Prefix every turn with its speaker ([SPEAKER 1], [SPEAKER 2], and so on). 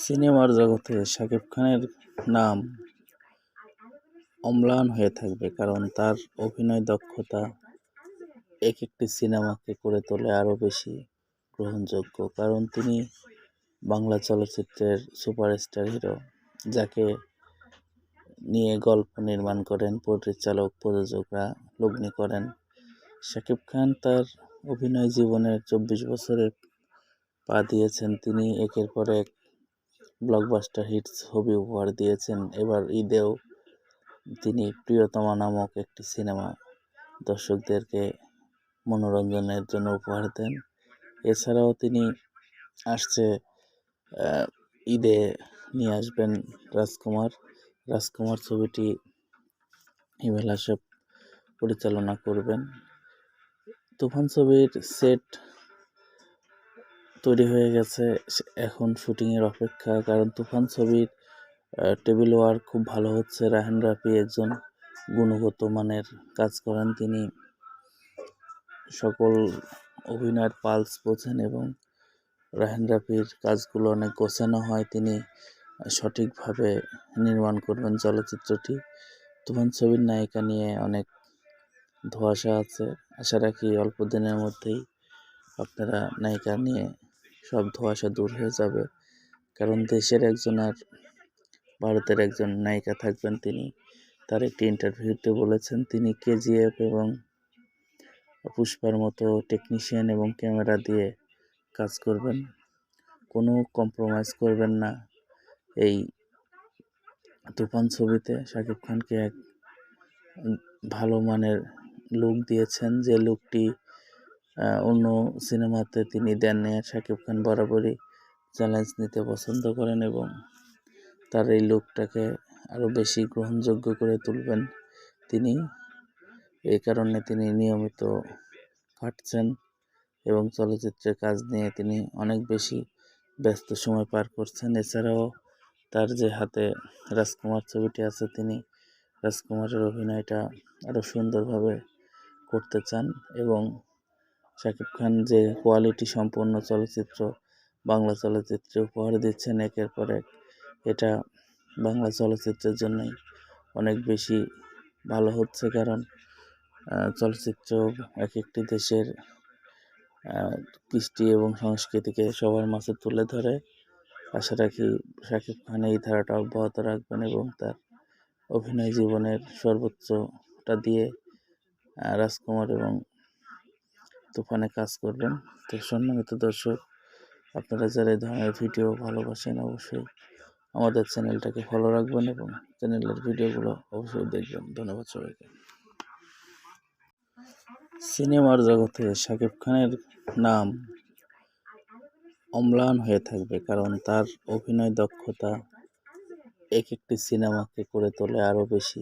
[SPEAKER 1] সিনেমার জগতে শাকিব খানের নাম অম্লান হয়ে থাকবে কারণ তার অভিনয় দক্ষতা এক একটি সিনেমাকে করে তোলে আরও বেশি গ্রহণযোগ্য। কারণ তিনি বাংলা চলচ্চিত্রের সুপারস্টার হিরো, যাকে নিয়ে গল্প নির্মাণ করেন, পরিচালক, প্রযোজকরা লগ্নি করেন। শাকিব খান তার অভিনয় জীবনের চব্বিশ বছরে পা দিয়েছেন। তিনি একের পর এক ব্লকবাস্টার হিট ছবি উপহার দিয়েছেন। এবার ঈদেও তিনি প্রিয়তমা নামক একটি সিনেমা দর্শকদেরকে মনোরঞ্জনের জন্য উপহার দেন। এছাড়াও তিনি আসছে ঈদে নিয়ে আসবেন রাজকুমার। রাজকুমার ছবিটি হিমেল হাসেব পরিচালনা করবেন। তুফান ছবির সেট তৈরি হয়ে গেছে। এখন শুটিংয়ের অপেক্ষা। কারণ তুফান ছবির টেবিল ওয়ার্ক খুব ভালো হচ্ছে। রাহেন রাফি একজন গুণগত মানের কাজ করেন। তিনি সকল অভিনয়ের পালস বোঝেন এবং রাহেন রাফির কাজগুলো অনেক গোছানো হয়। তিনি সঠিকভাবে নির্মাণ করবেন চলচ্চিত্রটি। তুফান ছবির নায়িকা নিয়ে অনেক ধোঁয়াশা আছে। আশা রাখি অল্প দিনের মধ্যেই আপনারা নায়িকা নিয়ে সব ধোঁয়াশা দূর হয়ে যাবে। কারণ দেশের একজন আর ভারতের একজন নায়িকা থাকবেন তিনি। তার একটি ইন্টারভিউতে বলেছেন, তিনি কেজিএফ এবং পুষ্পার মতো টেকনিশিয়ান এবং ক্যামেরা দিয়ে কাজ করবেন। কোনো কম্প্রোমাইজ করবেন না। এই তুফান ছবিতে শাকিব খানকে এক ভালো মানের লুক দিয়েছেন। যে লুকটি অন্য সিনেমাতে তিনি দেননি শাকিব খান বরাবরই চ্যালেঞ্জ নিতে পছন্দ করেন এবং তার এই লুকটাকে আরও বেশি গ্রহণযোগ্য করে তুলবেন তিনি। এই কারণে তিনি নিয়মিত খাটছেন এবং চলচ্চিত্রের কাজ নিয়ে তিনি অনেক বেশি ব্যস্ত সময় পার করছেন। এছাড়াও তার যে হাতে রাজকুমার ছবিটি আছে, তিনি রাজকুমারের অভিনয়টা আরও সুন্দরভাবে করতে চান এবং শাকিব খান যে কোয়ালিটি সম্পন্ন চলচ্চিত্র বাংলা চলচ্চিত্রে উপহার দিচ্ছেন একের পর এক, এটা বাংলা চলচ্চিত্রের জন্যই অনেক বেশি ভালো হচ্ছে কারণ চলচ্চিত্র এক একটি দেশের কৃষ্টি এবং সংস্কৃতিকে সবার মাঝে তুলে ধরে। আশা রাখি শাকিব খান এই ধারাটা অব্যাহত রাখবেন এবং তার অভিনয় জীবনের সর্বোচ্চটা দিয়ে রাজকুমার এবং তুফানে কাজ করবেন। তো সম্মানিত দর্শক, আপনারা যারা এই ধরনের ভিডিও ভালোবাসেন অবশ্যই আমাদের চ্যানেলটাকে ফলো রাখবেন এবং চ্যানেলের ভিডিওগুলো অবশ্যই দেখবেন। ধন্যবাদ সবাইকে। সিনেমার জগতে শাকিব খানের নাম অম্লান হয়ে থাকবে কারণ তার অভিনয় দক্ষতা এক একটি সিনেমাকে করে তোলে আরও বেশি।